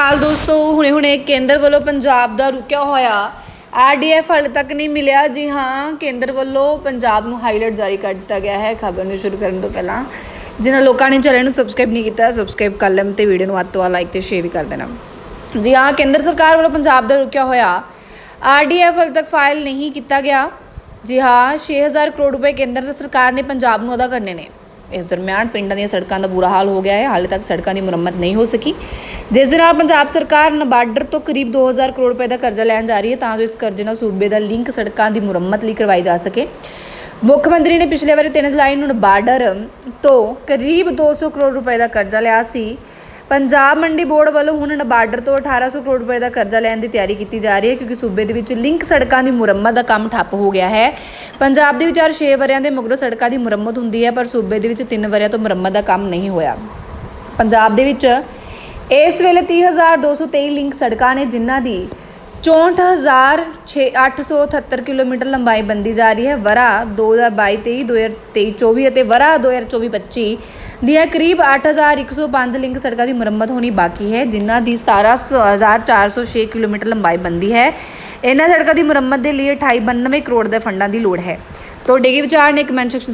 ਅਕਾਲ ਦੋਸਤੋ, ਹੁਣੇ ਹੁਣੇ ਕੇਂਦਰ ਵੱਲੋਂ ਪੰਜਾਬ ਦਾ ਰੁਕਿਆ ਹੋਇਆ ਆਰਡੀਐਫ ਹਾਲੇ ਤੱਕ ਨਹੀਂ ਮਿਲਿਆ। ਜੀ ਹਾਂ, ਕੇਂਦਰ ਵੱਲੋਂ ਪੰਜਾਬ ਨੂੰ ਹਾਈਲਾਈਟ ਜਾਰੀ ਕਰ ਦਿੱਤਾ ਗਿਆ ਹੈ। ਖਬਰ ਨੂੰ ਸ਼ੁਰੂ ਕਰਨ ਤੋਂ ਪਹਿਲਾਂ ਜਿਨ੍ਹਾਂ ਲੋਕਾਂ ਨੇ ਚੈਨਲ ਨੂੰ ਸਬਸਕ੍ਰਾਈਬ ਨਹੀਂ ਕੀਤਾ ਸਬਸਕ੍ਰਾਈਬ ਕਰ ਲੈਣ ਤੇ ਵੀਡੀਓ ਨੂੰ ਵੱਧ ਤੋਂ ਵੱਧ ਲਾਈਕ ਤੇ ਸ਼ੇਅਰ ਵੀ ਕਰ ਦੇਣਾ। ਜੀ ਹਾਂ, ਕੇਂਦਰ ਸਰਕਾਰ ਵੱਲੋਂ ਪੰਜਾਬ ਦਾ ਰੁਕਿਆ ਹੋਇਆ ਆਰਡੀਐਫ ਹਾਲੇ ਤੱਕ ਫਾਈਲ ਨਹੀਂ ਕੀਤਾ ਗਿਆ। ਜੀ ਹਾਂ 6000 ਕਰੋੜ ਰੁਪਏ ਕੇਂਦਰ ਸਰਕਾਰ ਨੇ ਪੰਜਾਬ ਨੂੰ ਅਦਾ ਕਰਨੇ ਨੇ। ਇਸ ਦਰਮਿਆਨ ਪਿੰਡਾਂ ਦੀਆਂ ਸੜਕਾਂ ਦਾ ਬੁਰਾ ਹਾਲ ਹੋ ਗਿਆ ਹੈ। ਹਾਲੇ ਤੱਕ ਸੜਕਾਂ ਦੀ ਮੁਰੰਮਤ ਨਹੀਂ ਹੋ ਸਕੀ। ਜਿਸ ਦੇ ਨਾਲ ਪੰਜਾਬ ਸਰਕਾਰ ਨਬਾਰਡਰ ਤੋਂ ਕਰੀਬ 2000 ਕਰੋੜ ਰੁਪਏ ਦਾ ਕਰਜ਼ਾ ਲੈਣ ਜਾ ਰਹੀ ਹੈ ਤਾਂ ਜੋ ਇਸ ਕਰਜ਼ੇ ਨਾਲ ਸੂਬੇ ਦਾ ਲਿੰਕ ਸੜਕਾਂ ਦੀ ਮੁਰੰਮਤ ਲਈ ਕਰਵਾਈ ਜਾ ਸਕੇ। ਮੁੱਖ ਮੰਤਰੀ ਨੇ ਪਿਛਲੇ ਵਾਰੀ 3 ਜੁਲਾਈ ਨੂੰ ਨਬਾਰਡਰ ਤੋਂ ਕਰੀਬ 200 ਕਰੋੜ ਰੁਪਏ ਦਾ ਕਰਜ਼ਾ ਲਿਆ ਸੀ। ਪੰਜਾਬ ਮੰਡੀ ਬੋਰਡ ਵੱਲੋਂ ਹੁਣ ਨਬਾਰਡਰ ਤੋਂ 1800 ਕਰੋੜ ਰੁਪਏ ਦਾ ਕਰਜ਼ਾ ਲੈਣ ਦੀ ਤਿਆਰੀ ਕੀਤੀ ਜਾ ਰਹੀ ਹੈ, ਕਿਉਂਕਿ ਸੂਬੇ ਦੇ ਵਿੱਚ ਲਿੰਕ ਸੜਕਾਂ ਦੀ ਮੁਰੰਮਤ ਦਾ ਕੰਮ ਠੱਪ ਹੋ ਗਿਆ ਹੈ। ਪੰਜਾਬ ਦੇ ਵਿੱਚ ਹਰ 6 ਵਰਿਆਂ ਦੇ ਮਗਰੋਂ ਸੜਕਾਂ ਦੀ ਮੁਰੰਮਤ ਹੁੰਦੀ ਹੈ, ਪਰ ਸੂਬੇ ਦੇ ਵਿੱਚ 3 ਵਰਿਆਂ ਤੋਂ ਮੁਰੰਮਤ ਦਾ ਕੰਮ ਨਹੀਂ ਹੋਇਆ। ਪੰਜਾਬ ਦੇ ਵਿੱਚ ਇਸ ਵੇਲੇ 30223 ਲਿੰਕ ਸੜਕਾਂ ਨੇ ਜਿਨ੍ਹਾਂ ਦੀ 64878 ਕਿਲੋਮੀਟਰ ਲੰਬਾਈ ਬੰਦੀ ਜਾ ਰਹੀ ਹੈ। ਵਰਾ 2022 2023 24 ਅਤੇ ਵਰਾ 2024-25 ਦੀਆਂ ਕਰੀਬ 8105 ਲਿੰਕ ਸੜਕਾਂ ਦੀ ਮੁਰੰਮਤ ਹੋਣੀ ਬਾਕੀ ਹੈ, ਜਿਨ੍ਹਾਂ ਦੀ 17406 ਕਿਲੋਮੀਟਰ ਲੰਬਾਈ ਬੰਦੀ ਹੈ। ਇਹਨਾਂ ਸੜਕਾਂ ਦੀ ਮੁਰੰਮਤ ਦੇ ਲਈ 2892 ਕਰੋੜ ਦੇ ਫੰਡਾਂ ਦੀ ਲੋੜ ਹੈ। ਤੁਹਾਡੇ ਕੀ ਵਿਚਾਰ ਨੇ ਕਮੈਂਟ ਸੈਕਸ਼ਨ